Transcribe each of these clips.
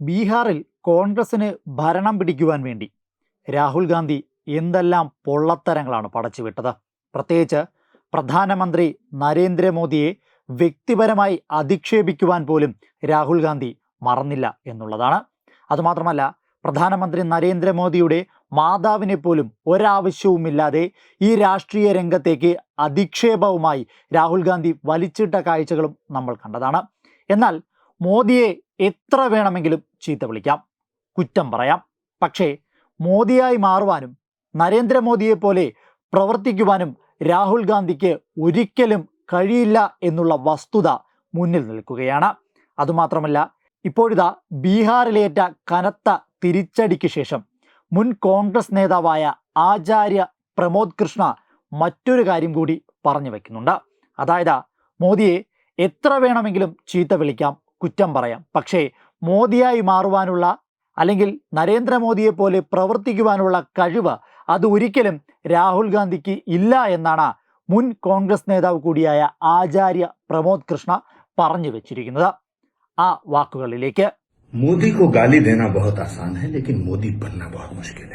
ബീഹാറിൽ കോൺഗ്രസിന് ഭരണം പിടിക്കുവാൻ വേണ്ടി രാഹുൽ ഗാന്ധി എന്തെല്ലാം പൊള്ളത്തരങ്ങളാണ് പടച്ചുവിട്ടത്. പ്രത്യേകിച്ച് പ്രധാനമന്ത്രി നരേന്ദ്രമോദിയെ വ്യക്തിപരമായി അധിക്ഷേപിക്കുവാൻ പോലും രാഹുൽ ഗാന്ധി മറന്നില്ല എന്നുള്ളതാണ്. അതുമാത്രമല്ല പ്രധാനമന്ത്രി നരേന്ദ്രമോദിയുടെ മാതാവിനെ പോലും ഒരാവശ്യവുമില്ലാതെ ഈ രാഷ്ട്രീയ രംഗത്തേക്ക് അധിക്ഷേപവുമായി രാഹുൽ ഗാന്ധി വലിച്ചിട്ട കാഴ്ചകളും നമ്മൾ കണ്ടതാണ്. എന്നാൽ മോദിയെ എത്ര വേണമെങ്കിലും ചീത്ത വിളിക്കാം. കുറ്റം പറയാം. പക്ഷേ മോദിയായി മാറുവാനും നരേന്ദ്രമോദിയെ പോലെ പ്രവർത്തിക്കുവാനും രാഹുൽ ഗാന്ധിക്ക് ഒരിക്കലും കഴിയില്ല എന്നുള്ള വസ്തുത മുന്നിൽ നിൽക്കുകയാണ്. അതുമാത്രമല്ല ഇപ്പോഴിതാ ബീഹാറിലേറ്റ കനത്ത തിരിച്ചടിക്ക് ശേഷം മുൻ കോൺഗ്രസ് നേതാവായ ആചാര്യ പ്രമോദ് കൃഷ്ണ മറ്റൊരു കാര്യം കൂടി പറഞ്ഞു വയ്ക്കുന്നുണ്ട് അതായത് മോദിയെ എത്ര വേണമെങ്കിലും ചീത്ത വിളിക്കാം കുറ്റം പറയാം. പക്ഷേ മോദിയായി മാറുവാനുള്ള അല്ലെങ്കിൽ നരേന്ദ്രമോദിയെ പോലെ പ്രവർത്തിക്കുവാനുള്ള കഴിവ് അത് ഒരിക്കലും രാഹുൽ ഗാന്ധിക്ക് ഇല്ല എന്നാണ് മുൻ കോൺഗ്രസ് നേതാവ് കൂടിയായ ആചാര്യ പ്രമോദ് കൃഷ്ണ പറഞ്ഞു വെച്ചിരിക്കുന്നത്. ആ വാക്കുകളിലേക്ക്. മോദി കോ ഗാലി ദേന ബഹുത് ആസാൻ മോദി ബന്ന ബഹുത് മുഷ്കിൽ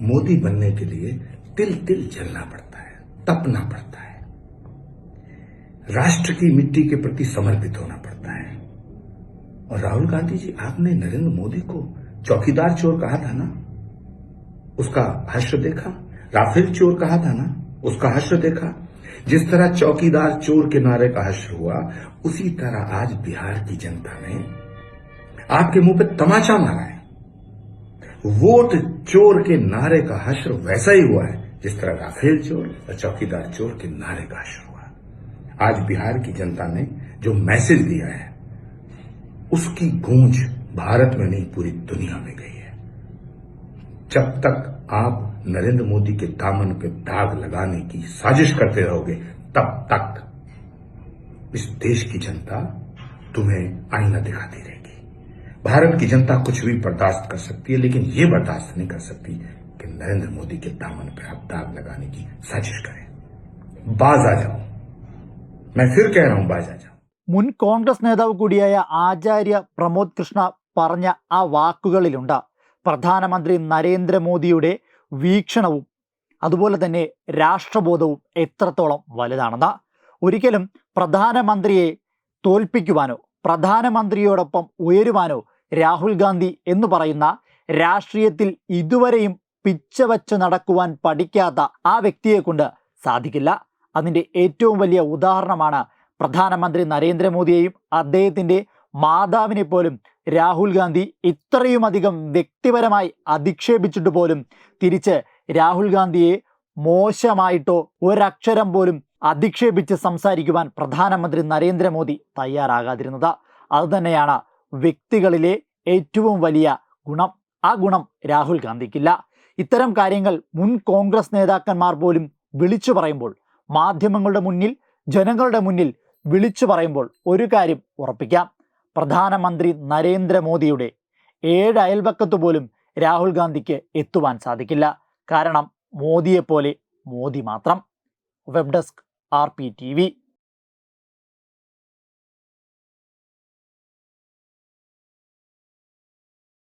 മോദി ബന്നെ ലിയെ തിൽ തിൽ ജലന പഡ്താ ഹൈ തപന പഡ്താ ഹൈ. രാഷ്ട്ര മിട്ടി പ്രതി സമർപ്പിത് ഹോന और राहुल गांधी जी, आपने नरेंद्र मोदी को चौकीदार चोर कहा था ना? उसका हश्र देखा? राफेल चोर कहा था ना? उसका हश्र देखा? जिस तरह चौकीदार चोर के नारे का हश्र हुआ, उसी तरह आज बिहार की जनता ने आपके मुँह पे तमाचा मारा है। वोट चोर के नारे का हश्र वैसा ही हुआ है, जिस तरह राफेल चोर और चौकीदार चोर के नारे का हश्र हुआ। आज बिहार की जनता ने जो मैसेज दिया है उसकी गूंज भारत में नहीं, पूरी दुनिया में गई है। जब तक आप नरेंद्र मोदी के दामन पे दाग लगाने की साजिश करते रहोगे, तब तक इस देश की जनता तुम्हें आईना दिखाती रहेगी। भारत की जनता कुछ भी बर्दाश्त कर सकती है, लेकिन ये बर्दाश्त नहीं कर सकती कि नरेंद्र मोदी के दामन पे आप दाग लगाने की साजिश करें। बाज आ जाओ। मैं फिर कह रहा हूँ, बाज आ जाओ। മുൻ കോൺഗ്രസ് നേതാവ് കൂടിയായ ആചാര്യ പ്രമോദ് കൃഷ്ണ പറഞ്ഞ ആ വാക്കുകളിലുണ്ട്. പ്രധാനമന്ത്രി നരേന്ദ്രമോദിയുടെ വീക്ഷണവും അതുപോലെ തന്നെ രാഷ്ട്രബോധവും എത്രത്തോളം വലുതാണെന്ന്. ഒരിക്കലും പ്രധാനമന്ത്രിയെ തോൽപ്പിക്കുവാനോ പ്രധാനമന്ത്രിയോടൊപ്പം ഉയരുവാനോ രാഹുൽ ഗാന്ധി എന്ന് പറയുന്ന രാഷ്ട്രീയത്തിൽ ഇതുവരെയും പിച്ചവച്ച് നടക്കുവാൻ പഠിക്കാത്ത ആ വ്യക്തിയെക്കൊണ്ട് സാധിക്കില്ല. അതിന്റെ ഏറ്റവും വലിയ ഉദാഹരണമാണ് പ്രധാനമന്ത്രി നരേന്ദ്രമോദിയെയും അദ്ദേഹത്തിന്റെ മാതാവിനെ പോലും രാഹുൽ ഗാന്ധി ഇത്രയുമധികം വ്യക്തിപരമായി അധിക്ഷേപിച്ചിട്ട് പോലും തിരിച്ച് രാഹുൽ ഗാന്ധിയെ മോശമായിട്ടോ ഒരക്ഷരം പോലും അധിക്ഷേപിച്ച് സംസാരിക്കുവാൻ പ്രധാനമന്ത്രി നരേന്ദ്രമോദി തയ്യാറാകാതിരുന്നത്. അതുതന്നെയാണ് വ്യക്തികളിലെ ഏറ്റവും വലിയ ഗുണം. ആ ഗുണം രാഹുൽ ഗാന്ധിക്കില്ല. ഇത്തരം കാര്യങ്ങൾ മുൻ കോൺഗ്രസ് നേതാക്കന്മാർ പോലും വിളിച്ചു പറയുമ്പോൾ മാധ്യമങ്ങളുടെ മുന്നിൽ ജനങ്ങളുടെ മുന്നിൽ വിളിച്ചു പറയുമ്പോൾ ഒരു കാര്യം ഉറപ്പിക്കാം. പ്രധാനമന്ത്രി നരേന്ദ്രമോദിയുടെ ഏഴ് അയൽവക്കത്ത് പോലും രാഹുൽ ഗാന്ധിക്ക് എത്തുവാൻ സാധിക്കില്ല. കാരണം മോദിയെപ്പോലെ മോദി മാത്രം. Web desk R P T V.